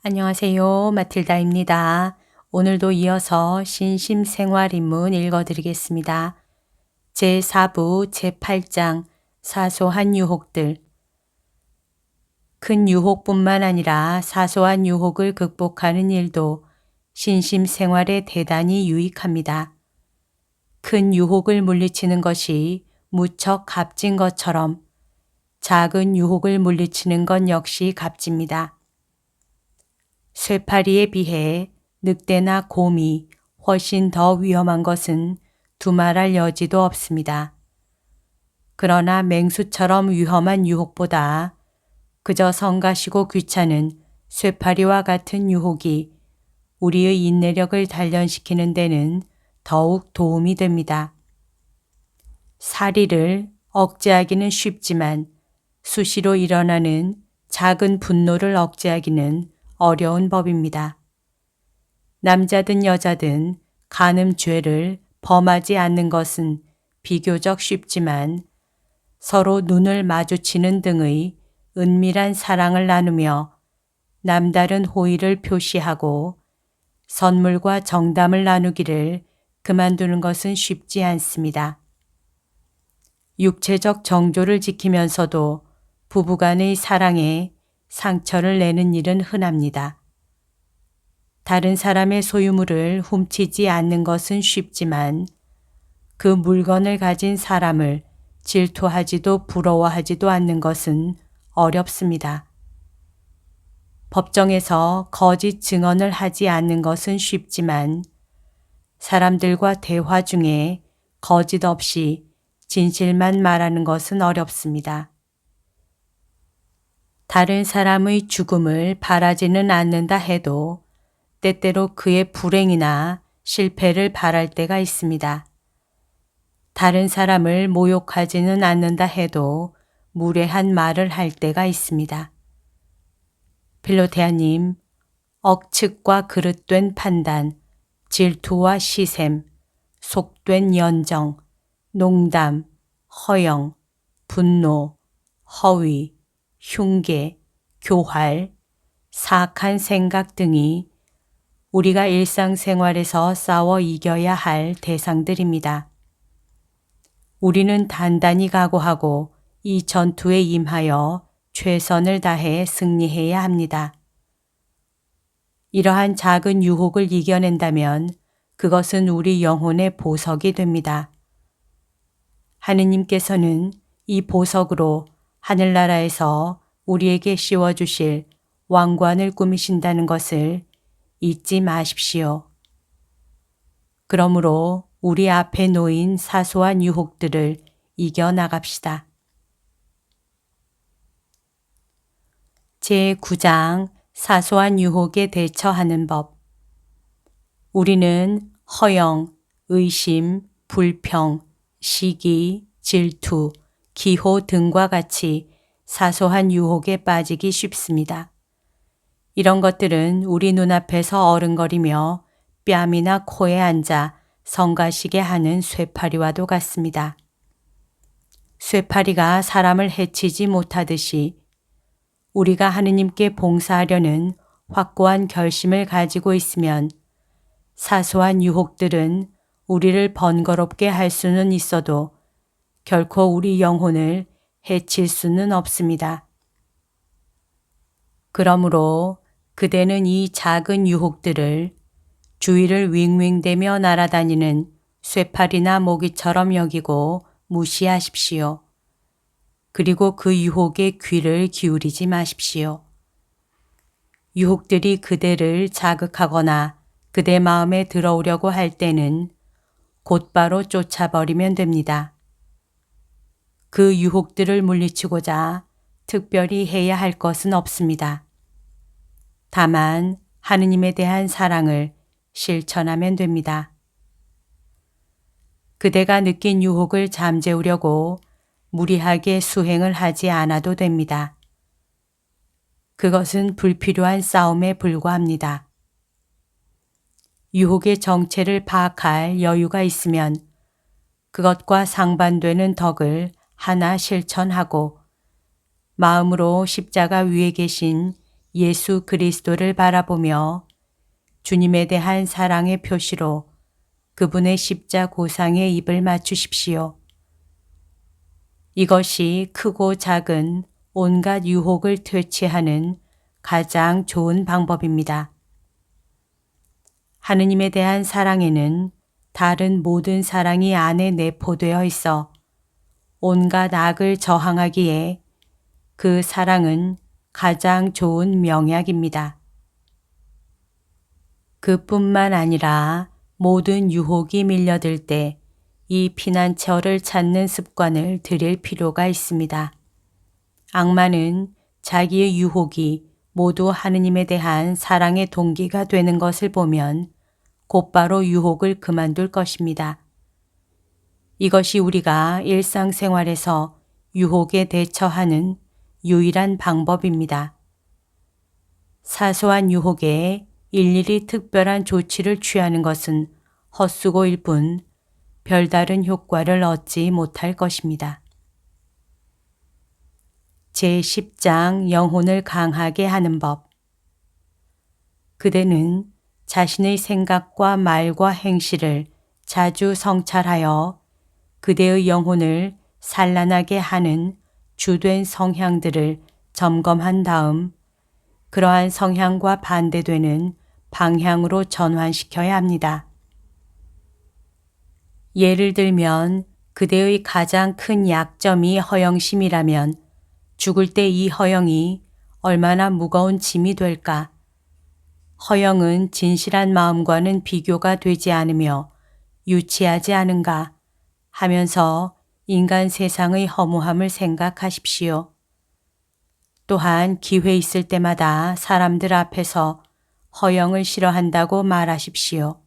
안녕하세요. 마틸다입니다. 오늘도 이어서 신심생활인문 읽어드리겠습니다. 제4부 제8장 사소한 유혹들 큰 유혹뿐만 아니라 사소한 유혹을 극복하는 일도 신심생활에 대단히 유익합니다. 큰 유혹을 물리치는 것이 무척 값진 것처럼 작은 유혹을 물리치는 건 역시 값집니다. 쇠파리에 비해 늑대나 곰이 훨씬 더 위험한 것은 두말할 여지도 없습니다. 그러나 맹수처럼 위험한 유혹보다 그저 성가시고 귀찮은 쇠파리와 같은 유혹이 우리의 인내력을 단련시키는 데는 더욱 도움이 됩니다. 사리를 억제하기는 쉽지만 수시로 일어나는 작은 분노를 억제하기는 어려운 법입니다. 남자든 여자든 간음 죄를 범하지 않는 것은 비교적 쉽지만 서로 눈을 마주치는 등의 은밀한 사랑을 나누며 남다른 호의를 표시하고 선물과 정담을 나누기를 그만두는 것은 쉽지 않습니다. 육체적 정조를 지키면서도 부부간의 사랑에 상처를 내는 일은 흔합니다. 다른 사람의 소유물을 훔치지 않는 것은 쉽지만 그 물건을 가진 사람을 질투하지도 부러워하지도 않는 것은 어렵습니다. 법정에서 거짓 증언을 하지 않는 것은 쉽지만 사람들과 대화 중에 거짓 없이 진실만 말하는 것은 어렵습니다. 다른 사람의 죽음을 바라지는 않는다 해도 때때로 그의 불행이나 실패를 바랄 때가 있습니다. 다른 사람을 모욕하지는 않는다 해도 무례한 말을 할 때가 있습니다. 필로테아님, 억측과 그릇된 판단, 질투와 시샘, 속된 연정, 농담, 허영, 분노, 허위, 흉계, 교활, 사악한 생각 등이 우리가 일상생활에서 싸워 이겨야 할 대상들입니다. 우리는 단단히 각오하고 이 전투에 임하여 최선을 다해 승리해야 합니다. 이러한 작은 유혹을 이겨낸다면 그것은 우리 영혼의 보석이 됩니다. 하느님께서는 이 보석으로 하늘나라에서 우리에게 씌워주실 왕관을 꾸미신다는 것을 잊지 마십시오. 그러므로 우리 앞에 놓인 사소한 유혹들을 이겨나갑시다. 제9장 사소한 유혹에 대처하는 법. 우리는 허영, 의심, 불평, 시기, 질투, 기호 등과 같이 사소한 유혹에 빠지기 쉽습니다. 이런 것들은 우리 눈앞에서 어른거리며 뺨이나 코에 앉아 성가시게 하는 쇠파리와도 같습니다. 쇠파리가 사람을 해치지 못하듯이 우리가 하느님께 봉사하려는 확고한 결심을 가지고 있으면 사소한 유혹들은 우리를 번거롭게 할 수는 있어도 결코 우리 영혼을 해칠 수는 없습니다. 그러므로 그대는 이 작은 유혹들을 주위를 윙윙대며 날아다니는 쇠팔이나 모기처럼 여기고 무시하십시오. 그리고 그 유혹에 귀를 기울이지 마십시오. 유혹들이 그대를 자극하거나 그대 마음에 들어오려고 할 때는 곧바로 쫓아버리면 됩니다. 그 유혹들을 물리치고자 특별히 해야 할 것은 없습니다. 다만 하느님에 대한 사랑을 실천하면 됩니다. 그대가 느낀 유혹을 잠재우려고 무리하게 수행을 하지 않아도 됩니다. 그것은 불필요한 싸움에 불과합니다. 유혹의 정체를 파악할 여유가 있으면 그것과 상반되는 덕을 하나 실천하고 마음으로 십자가 위에 계신 예수 그리스도를 바라보며 주님에 대한 사랑의 표시로 그분의 십자 고상에 입을 맞추십시오. 이것이 크고 작은 온갖 유혹을 퇴치하는 가장 좋은 방법입니다. 하느님에 대한 사랑에는 다른 모든 사랑이 안에 내포되어 있어 온갖 악을 저항하기에 그 사랑은 가장 좋은 명약입니다. 그뿐만 아니라 모든 유혹이 밀려들 때 이 피난처를 찾는 습관을 들일 필요가 있습니다. 악마는 자기의 유혹이 모두 하느님에 대한 사랑의 동기가 되는 것을 보면 곧바로 유혹을 그만둘 것입니다. 이것이 우리가 일상생활에서 유혹에 대처하는 유일한 방법입니다. 사소한 유혹에 일일이 특별한 조치를 취하는 것은 헛수고일 뿐 별다른 효과를 얻지 못할 것입니다. 제10장 영혼을 강하게 하는 법 그대는 자신의 생각과 말과 행실을 자주 성찰하여 그대의 영혼을 산란하게 하는 주된 성향들을 점검한 다음 그러한 성향과 반대되는 방향으로 전환시켜야 합니다. 예를 들면 그대의 가장 큰 약점이 허영심이라면 죽을 때 이 허영이 얼마나 무거운 짐이 될까? 허영은 진실한 마음과는 비교가 되지 않으며 유치하지 않은가 하면서 인간 세상의 허무함을 생각하십시오. 또한 기회 있을 때마다 사람들 앞에서 허영을 싫어한다고 말하십시오.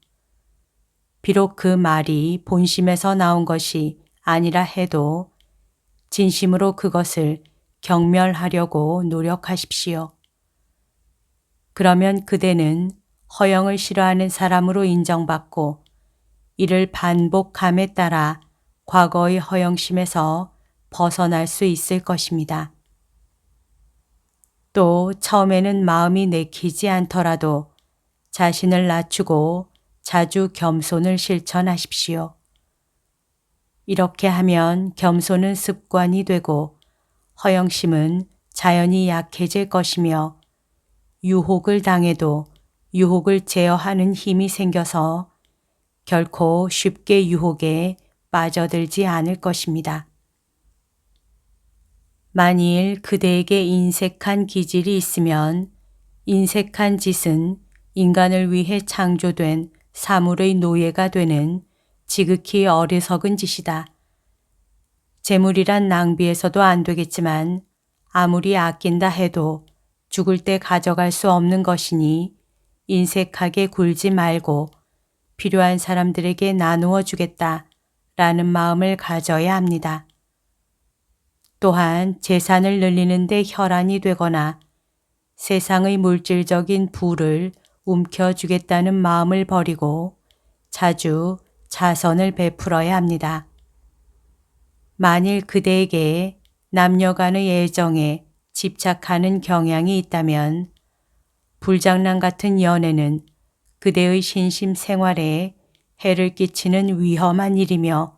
비록 그 말이 본심에서 나온 것이 아니라 해도 진심으로 그것을 경멸하려고 노력하십시오. 그러면 그대는 허영을 싫어하는 사람으로 인정받고 이를 반복함에 따라 과거의 허영심에서 벗어날 수 있을 것입니다. 또 처음에는 마음이 내키지 않더라도 자신을 낮추고 자주 겸손을 실천하십시오. 이렇게 하면 겸손은 습관이 되고 허영심은 자연히 약해질 것이며 유혹을 당해도 유혹을 제어하는 힘이 생겨서 결코 쉽게 유혹에 빠져들지 않을 것입니다. 만일 그대에게 인색한 기질이 있으면 인색한 짓은 인간을 위해 창조된 사물의 노예가 되는 지극히 어리석은 짓이다. 재물이란 낭비해서도 안 되겠지만 아무리 아낀다 해도 죽을 때 가져갈 수 없는 것이니 인색하게 굴지 말고 필요한 사람들에게 나누어 주겠다 라는 마음을 가져야 합니다. 또한 재산을 늘리는 데 혈안이 되거나 세상의 물질적인 부를 움켜주겠다는 마음을 버리고 자주 자선을 베풀어야 합니다. 만일 그대에게 남녀 간의 애정에 집착하는 경향이 있다면 불장난 같은 연애는 그대의 신심 생활에 해를 끼치는 위험한 일이며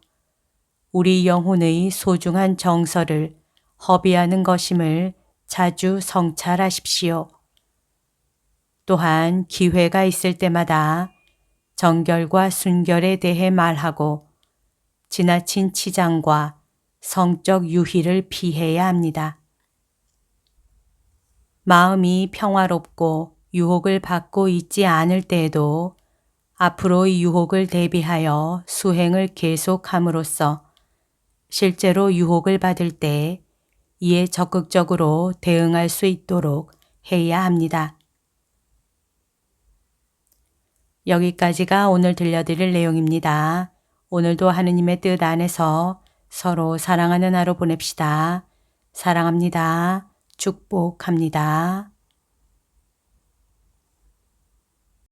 우리 영혼의 소중한 정서를 허비하는 것임을 자주 성찰하십시오. 또한 기회가 있을 때마다 정결과 순결에 대해 말하고 지나친 치장과 성적 유희를 피해야 합니다. 마음이 평화롭고 유혹을 받고 있지 않을 때에도 앞으로의 유혹을 대비하여 수행을 계속함으로써 실제로 유혹을 받을 때 이에 적극적으로 대응할 수 있도록 해야 합니다. 여기까지가 오늘 들려드릴 내용입니다. 오늘도 하느님의 뜻 안에서 서로 사랑하는 하루 보냅시다. 사랑합니다. 축복합니다.